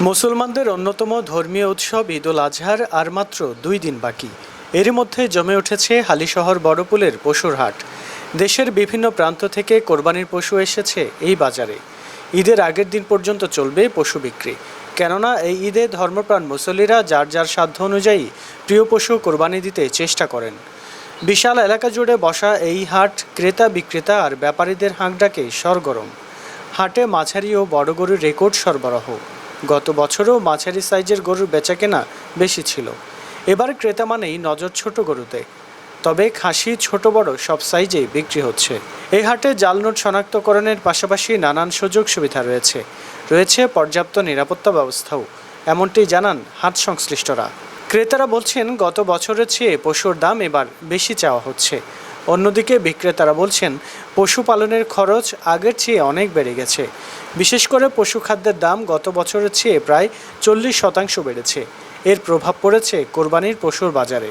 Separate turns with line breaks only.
মুসলমানদের অন্যতম ধর্মীয় উৎসব ঈদ উল আজহার আর মাত্র দুই দিন বাকি। এরই মধ্যে জমে উঠেছে হালিশহর বড়পুলের পশুর হাট। দেশের বিভিন্ন প্রান্ত থেকে কোরবানির পশু এসেছে এই বাজারে। ঈদের আগের দিন পর্যন্ত চলবে পশু বিক্রি। কেননা এই ঈদে ধর্মপ্রাণ মুসল্লিরা যার যার সাধ্য অনুযায়ী প্রিয় পশু কোরবানি দিতে চেষ্টা করেন। বিশাল এলাকা জুড়ে বসা এই হাট ক্রেতা, বিক্রেতা আর ব্যাপারীদের হাঁকডাকে সরগরম। হাটে মাঝারি ও বড় গরুর রেকর্ড সরবরাহ। গত বছরও মাঝারি সাইজের গরুর বেচাকেনা বেশি ছিল। এবার ক্রেতা মানেই নজর ছোট গরুতে। তবে খাসি, ছোট, বড় সব সাইজেই বিক্রি হচ্ছে। এই হাটে জাল নোট শনাক্তকরণের পাশাপাশি নানান সুযোগ সুবিধা রয়েছে। রয়েছে পর্যাপ্ত নিরাপত্তা ব্যবস্থাও। এমনটি জানান হাট সংশ্লিষ্টরা। ক্রেতারা বলছেন, গত বছরের চেয়ে পশুর দাম এবার বেশি চাওয়া হচ্ছে। অন্যদিকে বিক্রেতারা বলছেন, পশুপালনের খরচ আগের চেয়ে অনেক বেড়ে গেছে। বিশেষ করে পশু খাদ্যের দাম গত বছরের চেয়ে প্রায় চল্লিশ শতাংশ বেড়েছে। এর প্রভাব পড়েছে কোরবানির পশুর বাজারে।